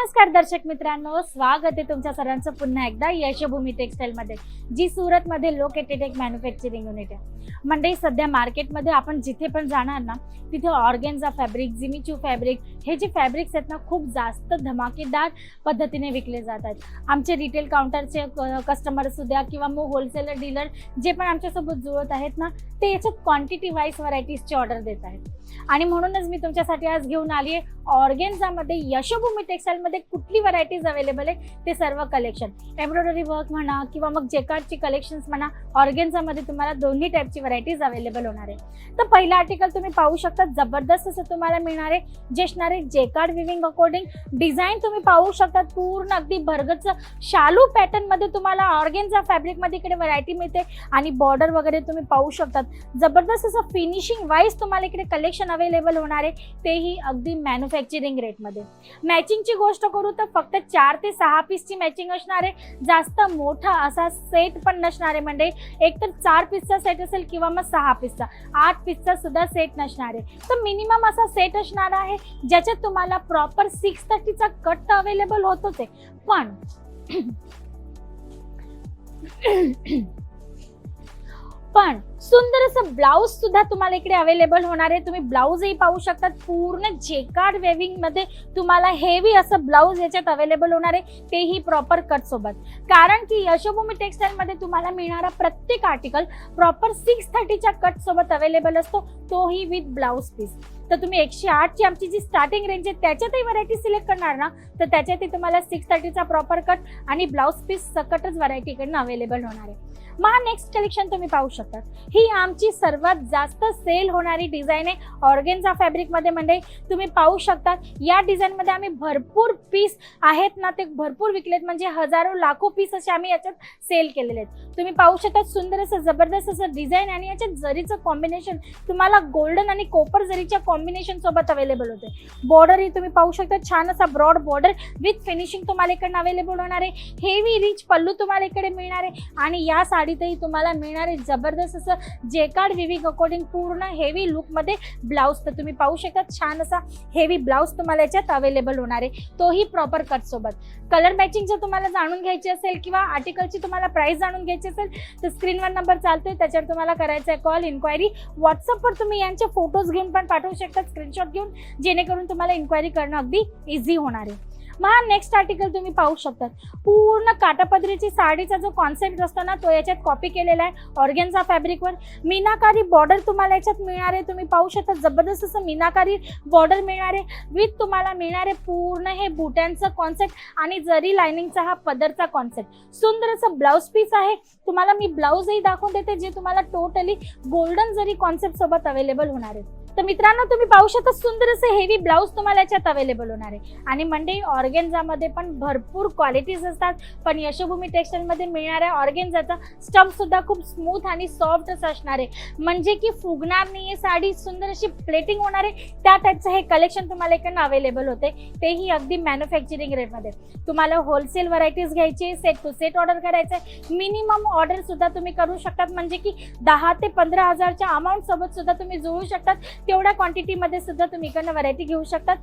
नमस्कार दर्शक मित्रांनो स्वागत आहे तुमच्या सर्वांचं पुन्हा एकदा यशभूमी टेक्सटाईल मध्ये जी सुरत मध्ये लोकेटेड एक मॅन्युफॅक्चरिंग युनिट आहे. म्हणजे सध्या मार्केटमध्ये आपण जिथे पण जाणार ना तिथे ऑर्गेन्झा फॅब्रिक जिमीचू फॅब्रिक हे जे फॅब्रिक्स आहेत ना खूप जास्त धमाकेदार पद्धतीने विकले जात आहेत. आमचे रिटेल काउंटरचे कस्टमर असू द्या किंवा मग होलसेलर डीलर जे पण आमच्यासोबत जुळत आहेत ना ते याच्यात क्वांटिटी वाईज व्हरायटीजची ऑर्डर देत आहेत. आणि म्हणूनच मी तुमच्यासाठी आज घेऊन आली आहे ऑर्गेन्झामध्ये यशभूमी टेक्सटाईलमध्ये कुठली व्हरायटीज अवेलेबल आहे ते सर्व कलेक्शन एम्ब्रॉयडरी वर्क म्हणा किंवा मग जेकार्डची कलेक्शन्स म्हणा ऑर्गेन्झामध्ये तुम्हाला दोन्ही टाईपची व्हरायटीज अवेलेबल होणार आहे. तर पहिलं आर्टिकल तुम्ही पाहू शकता जबरदस्त असं तुम्हाला मिळणार आहे. जे जेकार्ड विविंग अकॉर्डिंग डिझाईन तुम्ही पाहू शकता पूर्ण अगदी भरगच शालू पॅटर्नमध्ये तुम्हाला ऑर्गेन्झा फॅब्रिकमध्ये इकडे व्हरायटी मिळते. आणि बॉर्डर वगैरे तुम्ही पाहू शकतात. जबरदस्त असं फिनिशिंग वाईज तुम्हाला इकडे कलेक्शन अवेलेबल होणार आहे. तेही अगदी मॅन्युफॅक्चरिंग रेटमध्ये मॅचिंगची गोष्ट करू तर फक्त चार ते सहा पीसची मॅचिंग असणार आहे. जास्त मोठा असा सेट पण नसणार आहे म्हणजे एक तर चार पीसचा सेट असेल किंवा मग सहा पीसचा आठ पीसचा सुद्धा सेट नसणार आहे. तर मिनिमम असा सेट असणार आहे ज्याच्यात तुम्हाला प्रॉपर सिक्स थर्टीचा कट तर अवेलेबल होतोच आहे. पण पण सुंदर असं ब्लाऊज सुद्धा तुम्हाला इकडे अवेलेबल होणार आहे. तुम्ही ब्लाऊजही पाहू शकतात. पूर्ण जेकार्ड वेविंगमध्ये तुम्हाला हेवी असं ब्लाऊज याच्यात अवेलेबल होणार आहे. तेही प्रॉपर कट सोबत. कारण की यशोभूमी टेक्सटाईल मध्ये तुम्हाला मिळणारा प्रत्येक आर्टिकल प्रॉपर सिक्स थर्टीच्या कट सोबत अवेलेबल असतो. तोही विथ ब्लाऊज पीस तर तुम्ही एकशे आठची आमची जी स्टार्टिंग रेंज आहे त्याच्यातही व्हरायटी सिलेक्ट करणार ना तर त्याच्यातही तुम्हाला सिक्स थर्टीचा प्रॉपर कट आणि ब्लाऊज पीस सकटच व्हरायटीकडनं अवेलेबल होणार आहे. मग नेक्स्ट कलेक्शन तुम्ही पाहू शकता. ही आमची सर्वात जास्त सेल होणारी डिझाईन आहे ऑर्गेनचा फॅब्रिकमध्ये म्हणजे तुम्ही पाहू शकता या डिझाईनमध्ये आम्ही भरपूर पीस आहेत ना ते भरपूर विकलेत. म्हणजे हजारो लाखो पीस असे आम्ही याच्यात सेल केलेले आहेत. तुम्ही पाहू शकता सुंदर असं जबरदस्त असं डिझाईन आणि याच्यात जरीचं कॉम्बिनेशन तुम्हाला गोल्डन आणि कोपर जरीच्या कॉम्बिनेशन सोबत अवेलेबल होते. बॉर्डर ही तुम्ही पाहू शकता छान असा ब्रॉड बॉर्डर विथ फिनिशिंग तुम्हाला इकडनं अवेलेबल होणार आहे. हेवी रिच पल्लू तुम्हाला इकडे मिळणार आहे. आणि या साडीतही तुम्हाला मिळणार आहे जबरदस्त असं जेकार्ड विविंग अकॉर्डिंग पूर्ण हेवी लुकमध्ये ब्लाऊज तर तुम्ही पाहू शकता. छान असा हेवी ब्लाऊज तुम्हाला याच्यात अवेलेबल होणार आहे. तोही प्रॉपर कट सोबत. कलर मॅचिंग जर तुम्हाला जाणून घ्यायची असेल किंवा आर्टिकलची तुम्हाला प्राईस जाणून घ्यायची असेल तर स्क्रीनवर नंबर चालतोय. त्याच्यावर तुम्हाला करायचा आहे कॉल इन्क्वायरी व्हॉट्सअपवर तुम्ही यांचे फोटोज घेऊन पण पाठवू शकता. स्क्रीनशॉट घेऊन. जेणेकरून तुम्हाला इन्क्वायरी करणं अगदी इझी होणार आहे. महा नेक्स्ट आर्टिकल तुम्ही पाहू शकतात. पूर्ण काटापदरीची साडीचा जो कॉन्सेप्ट असतो ना तो याच्यात कॉपी केलेला आहे ऑर्गेन्झा फॅब्रिकवर. मीनाकारी बॉर्डर तुम्हाला याच्यात मिळणार आहे तुम्ही पाहू शकता जबरदस्त असं मीनाकारी बॉर्डर मिळणार आहे विथ तुम्हाला मिळणार आहे पूर्ण हे बुट्यांचं कॉन्सेप्ट आणि जरी लायनिंगचा हा पदरचा कॉन्सेप्ट सुंदर असं ब्लाऊज पीस आहे तुम्हाला मी ब्लाऊजही दाखवून देते जे तुम्हाला टोटली गोल्डन जरी कॉन्सेप्ट सोबत अवेलेबल होणार आहे. तर मित्रांनो तुम्ही पाहू शकता सुंदर असं हेवी ब्लाऊज तुम्हाला याच्यात अवेलेबल होणार आहे. आणि म्हणजे ऑर्गेन्झामध्ये पण भरपूर क्वालिटीज असतात. पण यशोभूमी टेक्स्टाईलमध्ये मिळणाऱ्या ऑर्गेन्झाचा स्टफ सुद्धा खूप स्मूथ आणि सॉफ्ट असं असणार आहे. म्हणजे की फुगणार नाहीये साडी सुंदर अशी प्लेटिंग होणार आहे. त्या टाईपचं हे कलेक्शन तुम्हाला इकडनं अवेलेबल होते. तेही अगदी मॅन्युफॅक्चरिंग रेटमध्ये तुम्हाला होलसेल व्हरायटीज घ्यायची सेट टू सेट ऑर्डर करायचं आहे. मिनिमम ऑर्डर सुद्धा तुम्ही करू शकतात. म्हणजे की दहा ते पंधरा हजारच्या अमाऊंट सोबत सुद्धा तुम्ही जुळू शकतात. तेवढ्या क्वांटिटीमध्ये सुद्धा तुम्ही इकडनं व्हरायटी घेऊ शकतात.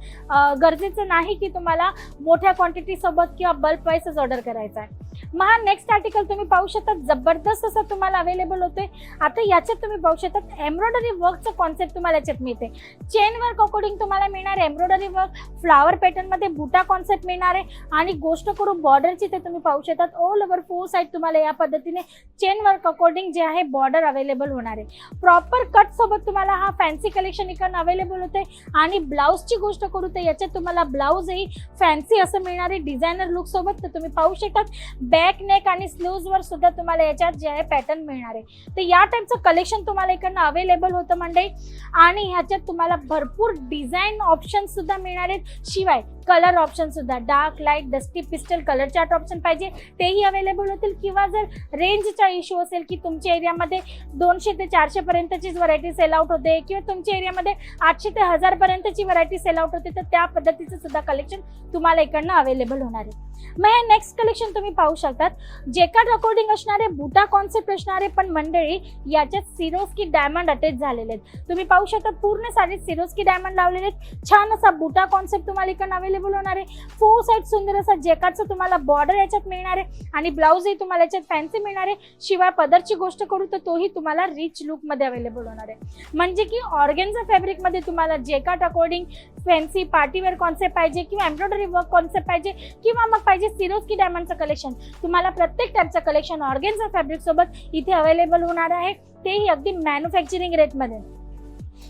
गरजेचं नाही की तुम्हाला मोठ्या क्वांटिटीसोबत किंवा बल्क वाईसच ऑर्डर करायचा आहे. महा नेक्स्ट आर्टिकल तुम्ही पाहू शकता जबरदस्त असं तुम्हाला अवेलेबल होते आता याच्यात तुम्ही पाहू शकता एम्ब्रॉयडरी वर्कचं कॉन्सेप्ट तुम्हाला याच्यात मिळते चेन वर्क अकॉर्डिंग तुम्हाला मिळणार एम्ब्रॉयडरी वर्क फ्लावर पॅटर्नमध्ये बुटा कॉन्सेप्ट मिळणार आहे. आणि गोष्ट करू बॉर्डरची ते तुम्ही पाहू शकतात. ऑल ओव्हर फोर साईड तुम्हाला या पद्धतीने चेन वर्क अकॉर्डिंग जे आहे बॉर्डर अवेलेबल होणार आहे. प्रॉपर कट सोबत तुम्हाला हा फॅन्सी कलेक्शन इकडनं अवेलेबल होते. आणि ब्लाऊजची गोष्ट करू तर याच्यात तुम्हाला ब्लाऊजही फॅन्सी असं मिळणार आहे डिझायनर लुक सोबत तर तुम्ही पाहू शकतात. बॅक नेक आणि स्लीव्ज सुद्धा तुम्हाला याच्यात जे आहे पॅटर्न मिळणार आहे. तर या टाईपचं कलेक्शन तुम्हाला इकडनं अवेलेबल होतं म्हणजे आणि ह्याच्यात तुम्हाला भरपूर डिझाईन ऑप्शन सुद्धा मिळणार आहेत. शिवाय कलर ऑप्शन सुद्धा. Dark light dusty pastel colour chart option पाहिजे. तेही अवेलेबल होतील. किंवा जर रेंजचा इश्यू असेल की तुमच्या एरियामध्ये दोनशे ते चारशे पर्यंतचीच व्हरायटी सेल आउट होते किंवा तुमच्या एरियामध्ये आठशे ते हजार पर्यंतची व्हरायटी सेल आउट होते तर त्या पद्धतीचं सुद्धा कलेक्शन तुम्हाला इकडनं अवेलेबल होणार आहे. मग हे नेक्स्ट कलेक्शन तुम्ही पाहू शकतात. जेकार्ड अकॉर्डिंग असणारे बुटा कॉन्सेप्ट असणारे पण मंडळी याच्यात सिरोस्की डायमंड अटॅच झालेले आहेत. तुम्ही पाहू शकता पूर्ण साडीत सिरोस्की डायमंड लावलेले आहेत. छान असा बुटा कॉन्सेप्ट तुम्हाला इकडनं अवेलेबल होणार आहे. फोर साईड सुंदर असा जेकाटचं तुम्हाला बॉर्डर याच्यात मिळणार आहे आणि ब्लाऊजही तुम्हाला याच्यात फॅन्सी मिळणार आहे. शिवाय पदरची गोष्ट करू तर तोही तुम्हाला रिच लुकमध्ये अवेलेबल होणार आहे. म्हणजे की ऑर्गेनचा फॅब्रिकमध्ये तुम्हाला jacquard according fancy partywear concept पाहिजे किंवा एम्ब्रॉयडरी वर्क कॉन्सेप्ट पाहिजे किंवा मग पाहिजे सिरोस्की डायमंडचं कलेक्शन तुम्हाला प्रत्येक टाईपचं कलेक्शन ऑर्गेनचा फॅब्रिक सोबत इथे अवेलेबल होणार आहे. तेही अगदी मॅन्युफॅक्चरिंग रेटमध्ये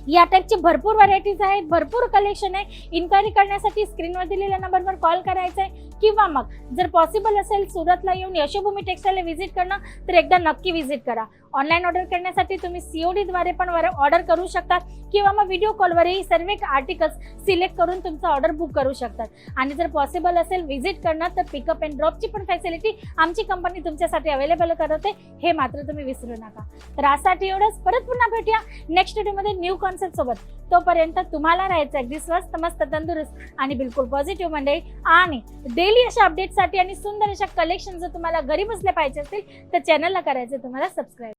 या टाईपचे भरपूर व्हरायटीज आहेत भरपूर कलेक्शन आहे. इन्क्वायरी करण्यासाठी स्क्रीनवर दिलेल्या नंबरवर कॉल करायचा आहे किंवा मग जर पॉसिबल असेल सुरतला येऊन यशोभूमी टेक्सटाईलला व्हिजिट करणं तर एकदा नक्की व्हिजिट करा. ऑनलाईन ऑर्डर करण्यासाठी तुम्ही सीओडीद्वारे पण ऑर्डर करू शकता. किंवा मग व्हिडिओ कॉलवरही सर्व आर्टिकल्स सिलेक्ट करून तुमचा ऑर्डर बुक करू शकतात. आणि जर पॉसिबल असेल व्हिजिट करणं तर पिकअप अँड ड्रॉपची पण फॅसिलिटी आमची कंपनी तुमच्यासाठी अवेलेबल करते हे मात्र तुम्ही विसरू नका. तर आजसाठी एवढंच. परत पुन्हा भेटूया. नेक्स्ट व्हिडिओमध्ये न्यू कॉन्सेप्ट सोबत. तोपर्यंत तुम्हाला राहायचं अगदी स्वस्त मस्त तंदुरुस्त आणि बिलकुल पॉझिटिव्ह म्हणजे मंडळी आणि डेली अशा अपडेटसाठी आणि सुंदर अशा कलेक्शन जर तुम्हाला घरी बसल्या पाहिजे असतील तर चॅनलला करायचं तुम्हाला सबस्क्राईब